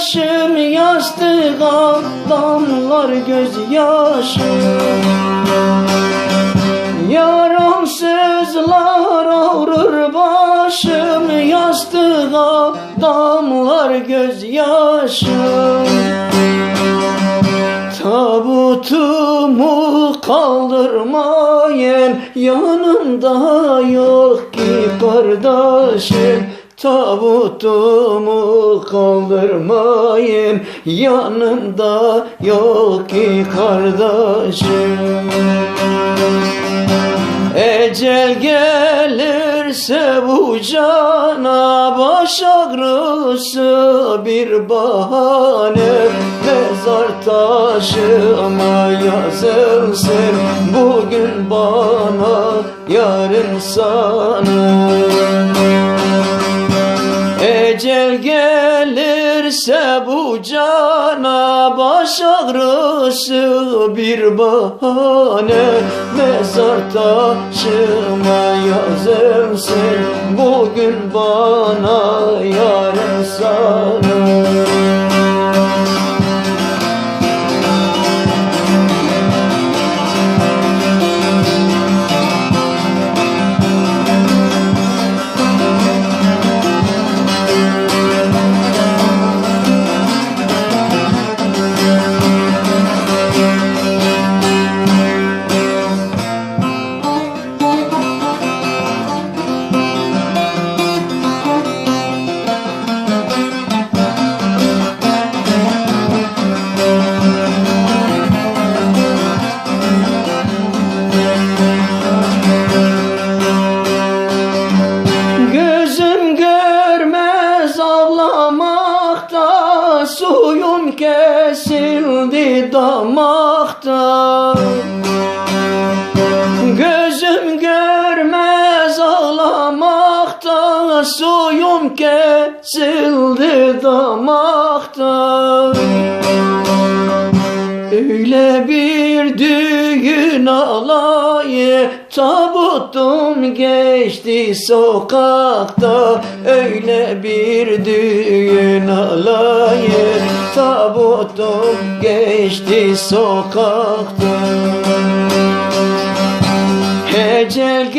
başım yastığa damlar gözyaşım Yaramsızlar ağrır başım yastığa damlar gözyaşım Tabutumu kaldırmayın yanımda yok ki kardeşim Tabutumu kaldırmayın yanımda yok ki kardeşim. Ecel gelirse bu cana baş ağrısı bir bahane. Mezar taşıma yazılsın. Bugün bana yarın sana gelirse bu cana baş ağrısı bir bahane. Mezar taşıma yazılsın bugün bana yarın Suyum kesildi damakta. Gözüm görmez ağlamakta. Suyum kesildi damakta Öyle bir düğün alayı Tabutum geçti sokakta. Öyle bir düğün alayı Tabutum geçti sokakta. Ecel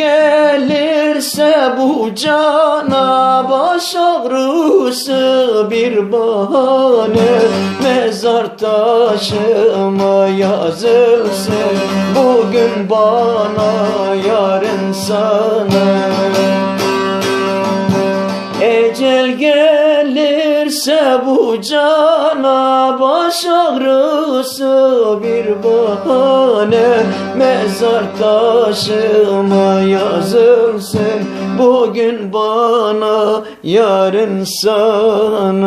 gelirse bu cana baş ağrısı bir bahane. Mezar taşıma yazılsın. Bugün bana yarın sana gelirse bu cana baş ağrısı bir bahane Mezar taşıma yazılsın. Bugün bana yarın sana